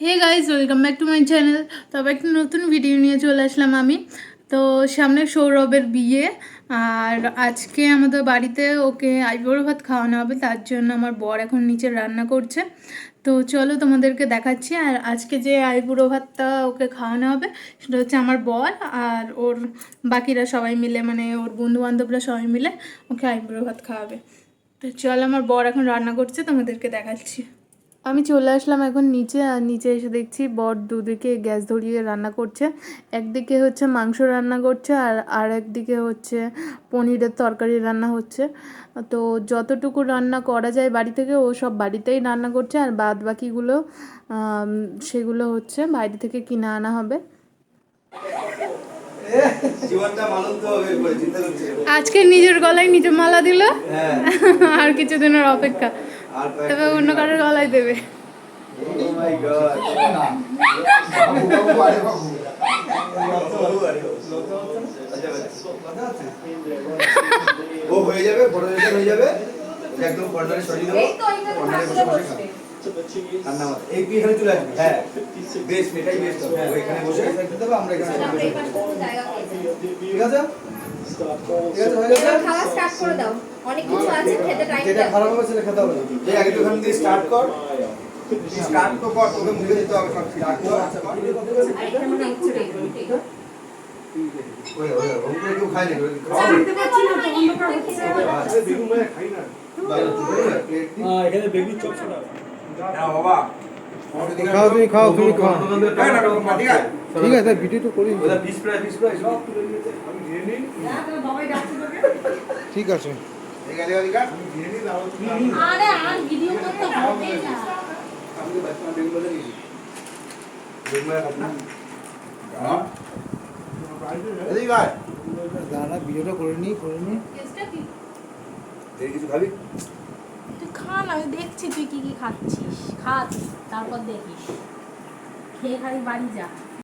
Hey guys welcome back to my channel তবে একটা নতুন ভিডিও নিয়ে চলে আসলাম আমি। তো সামনে সৌরভের বিয়ে, আর আজকে আমাদের বাড়িতে ওকে আইবুড়ো ভাত খাওয়ানো হবে, তার জন্য আমার বর এখন নিচে রান্না করছে। তো চলো তোমাদেরকে দেখাচ্ছি, আর আজকে যে আইবুড়ো ভাতটা ওকে খাওয়ানো হবে, সেটা হচ্ছে আমার বর আর ওর বাকিরা সবাই মিলে মানে ওর বন্ধু বান্ধবরা সবাই মিলে ওকে আইবুড়ো ভাত খাওয়াবে। তো চলো আমার বর এখন রান্না করছে, তোমাদেরকে দেখাচ্ছি। আমি চলে আসলাম এখন নিচে আর নিচে এসে দেখছি বর দুদিকে গ্যাস ধরিয়ে রান্না করছে। একদিকে হচ্ছে মাংস রান্না করছে আর আর একদিকে হচ্ছে পনিরের তরকারি রান্না হচ্ছে। তো যতটুকু রান্না করা যায় বাড়ি থেকে ও সব বাড়িতেই রান্না করছে আর বাদ বাকিগুলো সেগুলো হচ্ছে বাইরে থেকে কিনে আনা হবে। আজকে নিজের গলায় নিজে মালা দিল? হ্যাঁ। আর কিছুদিনের অপেক্ষা। তবে অন্য কারোর গলায় দেবে। ও মাই গড ও হয়ে যাবে ফটোজেশন হয়ে যাবে। একদম কর্নারে সরিয়ে দেবো। কর্নারে বসে বসে খাবে ঠান্ডা মাথা এই কি এখানে চলে আসবে? হ্যাঁ। বেস্ট এটাই বেস্ট হবে এখানে বসে দেবো আমরা এখানে। ঠিক আছে? ঠিক আছে হয়ে গেছে? খাওয়া স্টার্ট করে দাও। অনেক কিছু আছে খেতে টাইম যেটা খারাপ হবে সেটা খেতে হবে। এই আগে ওখান দিয়ে স্টার্ট কর। স্টার্ট তো কর তোকে মুখে দিতে হবে সব স্টার্ট কর আরেকটা মনে হচ্ছে রেডি ওই ওই ওই কেউ খায় না জানতে পারছি না তো অন্ধকার হচ্ছে এখানে বেগুন চপ ছাড়া বাবা। খাও তুমি খাও তুমি খাও ঠিক আছে ঠিক আছে ভিডিও তো করি নিয়েছে। আমি ঘিরে নিই। ঠিক আছে। তুই খা আমি দেখছি তুই কি কি খাচ্ছিস। খা, তারপর দেখিস। খেয়ে খালি বাড়ি যা।